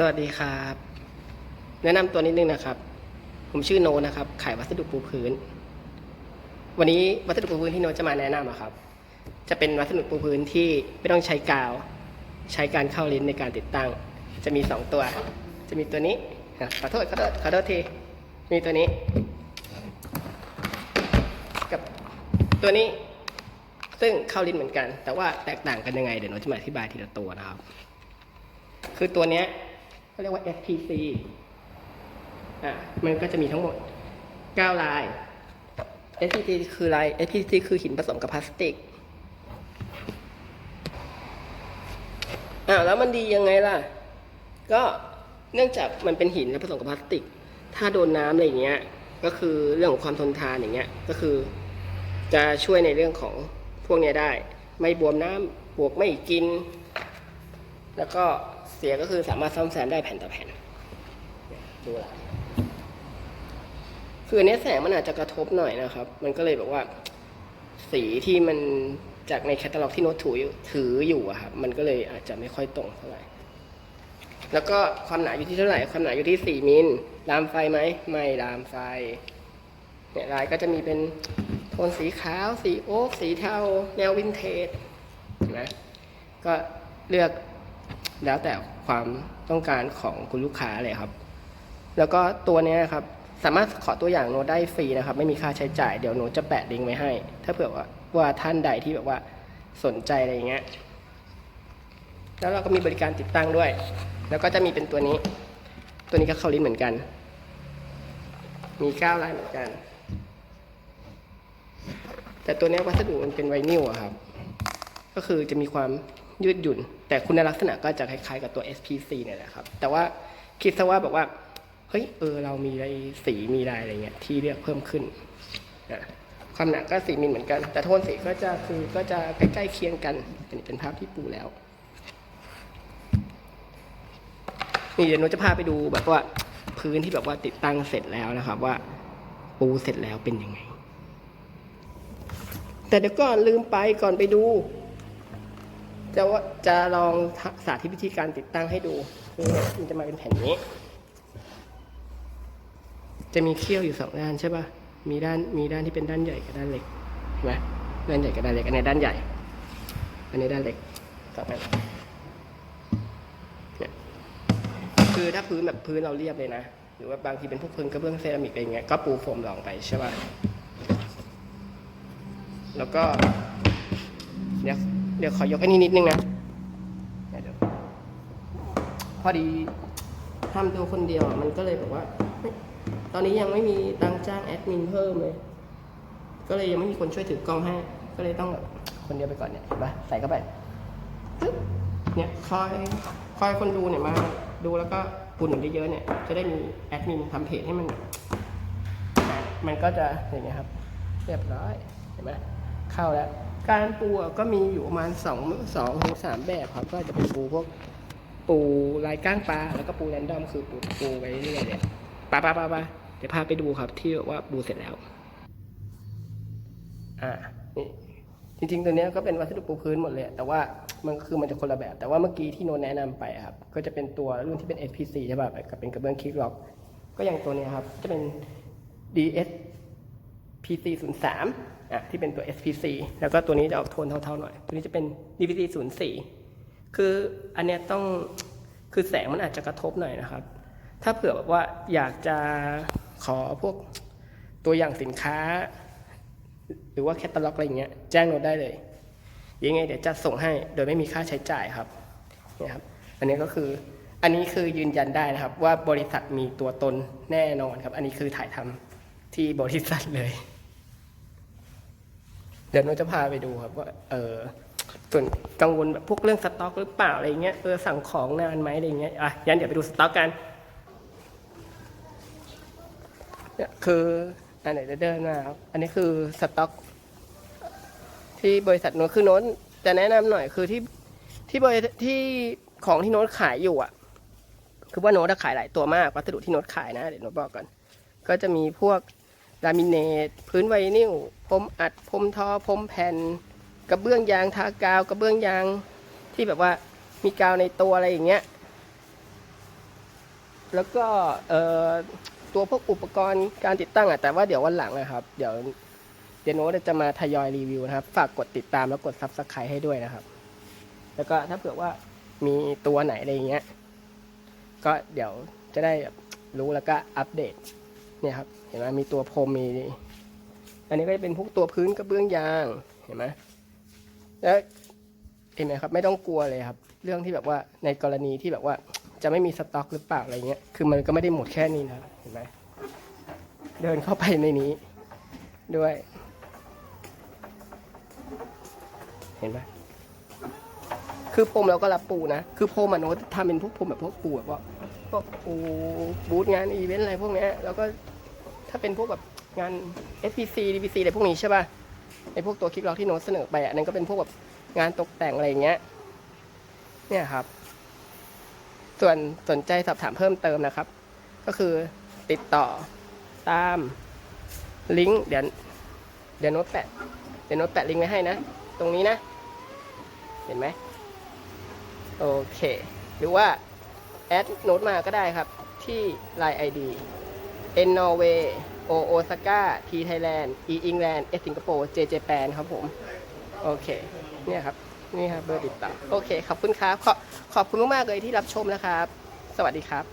สวัสดีครับ แนะนำตัวนิดนึงนะครับ ผมชื่อโนนะครับ ขายวัสดุปูพื้น วันนี้วัสดุปูพื้นที่โนจะมาแนะนำอะครับ จะเป็นวัสดุปูพื้นที่ไม่ต้องใช้กาว ใช้การเข้าลิ้นในการติดตั้ง จะมีสองตัว จะมีตัวนี้ขอโทษขอโทษขอโทษที มีตัวนี้ กับตัวนี้ ซึ่งเข้าลิ้นเหมือนกัน แต่ว่าแตกต่างกันยังไงเดี๋ยวโนจะมาอธิบายทีละตัวนะครับ คือตัวเนี้ย เขาเรียกว่า SPC อะมันก็จะมีทั้งหมด 9 ลาย SPC คือลาย SPC คือหินผสมกับพลาสติกอ้าวแล้วมันดียังไงล่ะ ก็เนื่องจากมันเป็นหินและผสมกับพลาสติก ถ้าโดนน้ำอะไรอย่างเงี้ย ก็คือเรื่องของความทนทานอย่างเงี้ย ก็คือ จะช่วยในเรื่องของพวกเนี้ยได้ ไม่บวมน้ำบวกไม่กิน แล้วก็ เสียก็คือสามารถซ่อมแซมได้แผ่นต่อแผ่นดูละคืออันเนี้ยแสงมันอาจจะกระทบหน่อยนะครับ มันก็เลยแบบว่า สีที่มันจากในแคตตาล็อกที่โน้ตถืออยู่ถืออยู่อะครับมันก็เลยอาจจะไม่ค่อยตรงเท่าไหร่แล้วก็ความหนาอยู่ที่เท่าไหร่ ความหนาอยู่ที่ 4มิลลามไฟไหมไม่ลามไฟเนี่ยลายก็จะมีเป็นโทนสีขาว สีโอ๊กสีเทา แนววินเทจนไหมก็เลือก แล้วแต่ความต้องการของคุณลูกค้าเลยครับ แล้วก็ตัวนี้ครับสามารถขอตัวอย่างโน้ตได้ฟรีนะครับ ไม่มีค่าใช้จ่ายเดี๋ยวโน้ตจะแปะลิงก์ไว้ให้ ถ้าเผื่อว่าว่าท่านใดที่แบบว่าสนใจอะไรอย่างเงี้ยแล้วเราก็มีบริการติดตั้งด้วย แล้วก็จะมีเป็นตัวนี้ ตัวนี้ก็เข้าลิ้นเหมือนกัน มีเก้าลายเหมือนกัน แต่ตัวนี้วัสดุมันเป็นไวนิลอะครับ ก็คือจะมีความ ยืดหยุ่น แต่คุณลักษณะก็จะคล้ายๆกับตัว SPC เนี่ยแหละครับ แต่ว่าคิดซะว่าแบบว่า เฮ้ย เออ เรามีอะไรสีมีลายอะไรเงี้ยที่เรียกเพิ่มขึ้นนะความหนาก็สีมิลเหมือนกัน แต่โทนสีก็จะคือก็จะใกล้ๆเคียงกัน อันนี้เป็นภาพที่ปูแล้ว นี่เดี๋ยวหนูจะพาไปดูแบบว่าพื้นที่แบบว่าติดตั้งเสร็จแล้วนะครับ ว่าปูเสร็จแล้วเป็นยังไง แต่เดี๋ยวก่อนลืมไปก่อนไปดู จะว่าจะลองสาธิตวิธีการติดตั้งให้ดูคือมันจะมาเป็นแผ่นนี้ จะมีเขี้ยวอยู่สองด้านใช่ปะมีด้านมีด้านที่เป็นด้านใหญ่กับด้านเล็กเห็นไหมด้านใหญ่กับด้านเล็ก อันนี้ด้านใหญ่ อันนี้ด้านเล็กสองอันเนี่ยคือถ้าพื้นแบบพื้นเราเรียบเลยนะ หรือว่าบางทีเป็นพวกพื้นกระเบื้องเซรามิกอะไรเงี้ย ก็ปูโฟมรองไปใช่ปะแล้วก็เดี๋ยว เดี๋ยวขอยกอันนี้นิดนึงนะเดี๋ยวพอดีทำตัวคนเดียวมันก็เลยแบบว่า ตอนนี้ยังไม่มีตังจ้างแอดมินเพิ่มเลย ก็เลยยังไม่มีคนช่วยถือกล้องให้ ก็เลยต้องแบบคนเดียวไปก่อนเนี่ยเห็นปะใส่เข้าไปปึ๊บเนี่ยคอยคอยคนดูเนี่ยมาดูแล้วก็ปุ่นเยอะๆเนี่ย จะได้มีแอดมินทำเพจให้มัน มันก็จะอย่างเงี้ยครับ เรียบร้อยเห็นไหมเข้าแล้ว การปูก็มีอยู่ประมาณสองสองถึงสามแบบครับ ก็จะเป็นปูพวกปูลายก้างปลาแล้วก็ปูแรนดอมคือปูปูไปเรื่อยๆเนี่ยปลาปลาปลาปลาเดี๋ยวพาไปดูครับที่ว่าปูเสร็จแล้ว อ่านี่จริงๆ ตัวนี้ก็เป็นวัสดุปูพื้นหมดเลย แต่ว่ามันคือมันจะคนละแบบ แต่ว่าเมื่อกี้ที่โนแนะนำไปครับ ก็จะเป็นตัวรุ่นที่เป็น SPC ใช่ป่ะกับเป็นกระเบื้องคิกล็อก ก็อย่างตัวนี้ครับ จะเป็น DS PC 0 3 อะที่เป็นตัว SPC แล้วก็ตัวนี้จะออกโทนเทาๆหน่อย ตัวนี้จะเป็น DPC 0 4 คืออันเนี้ยต้องคือแสงมันอาจจะกระทบหน่อยนะครับ ถ้าเผื่อแบบว่าอยากจะขอพวกตัวอย่างสินค้า หรือว่าแคตตาล็อกอะไรอย่างเงี้ยแจ้งเราได้เลย ยังไงเดี๋ยวจะส่งให้โดยไม่มีค่าใช้จ่ายครับเนี่ยครับ อันนี้ก็คืออันนี้คือยืนยันได้นะครับ ว่าบริษัทมีตัวตนแน่นอนครับ อันนี้คือถ่ายทำที่บริษัทเลย เดี๋ยวโน้ตจะพาไปดูครับว่าเออส่วนกังวลแบบพวกเรื่องสต็อกหรือเปล่าอะไรเงี้ยเออสั่งของนานไหมอะไรเงี้ยอะยันเดี๋ยวไปดูสต็อกกันเนี่ยคืออันไหนจะเดินมาครับอันนี้คือสต็อก ที่บริษัทโน้ตคือโน้ตจะแนะนำหน่อยคือที่ที่บริที่ของที่โน้ตขายอยู่อะ คือว่าโน้ตขายหลายตัวมากวัสดุที่โน้ตขายนะเดี๋ยวโน้ตบอกก่อนก็จะมีพวก ลามิเนต พื้นไวนิลพรมอัดพรมทอพรมแผ่น กระเบื้องยางทากาวกระเบื้องยางที่แบบว่ามีกาวในตัวอะไรอย่างเงี้ย แล้วก็ตัวพวกอุปกรณ์การติดตั้งอะแต่ว่าเดี๋ยววันหลังนะครับ เดี๋ยวเดโน้ตจะมาทยอยรีวิวนะครับ ฝากกดติดตามแล้วกดซับสไครต์ให้ด้วยนะครับ แล้วก็ถ้าเผื่อว่ามีตัวไหนอะไรอย่างเงี้ย ก็เดี๋ยวจะได้รู้แล้วก็อัปเดต เนี่ยครับเห็นไหมมีตัวพรมมีอันนี้ก็จะเป็นพวกตัวพื้นกระเบื้องยางเห็นไหมแล้วเห็นไหมครับไม่ต้องกลัวเลยครับ เรื่องที่แบบว่าในกรณีที่แบบว่าจะไม่มีสต็อกหรือเปล่าอะไรเงี้ยคือมันก็ไม่ได้หมดแค่นี้นะเห็นไหมเดินเข้าไปในนี้ ด้วย เห็นไหมคือพรมเราก็รับปูนะ คือพรมอะโน้ตทำเป็นพวกพรมแบบพวกปูแบบว่า พวกปูบูธงานอีเวนต์อะไรพวกเนี้ยแล้วก็ถ้าเป็นพวกแบบงาน SPC DPC อะไรพวกนี้ใช่ป่ะไอพวกตัวคลิกล็อกที่โน้ตเสนอไปอะนั่นก็เป็นพวกแบบงานตกแต่งอะไรอย่างเงี้ย เนี่ยครับ ส่วนสนใจสอบถามเพิ่มเติมนะครับ ก็คือติดต่อตามลิงก์เดี๋ยวเดี๋ยวโน้ตแปะเดี๋ยวโน้ตแปะลิงก์ไว้ให้นะ ตรงนี้นะ เห็นไหมโอเค หรือว่า แอดโน้ตมาก็ได้ครับ ที่ Line ID N Norway O Osaka T Thailand E England S Singapore J Japan ครับผม โอเค เนี่ยครับ นี่ครับเบอร์ติดต่อ โอเค ขอบคุณครับ ขอขอบคุณมากๆเลยที่รับชมนะครับ สวัสดีครับ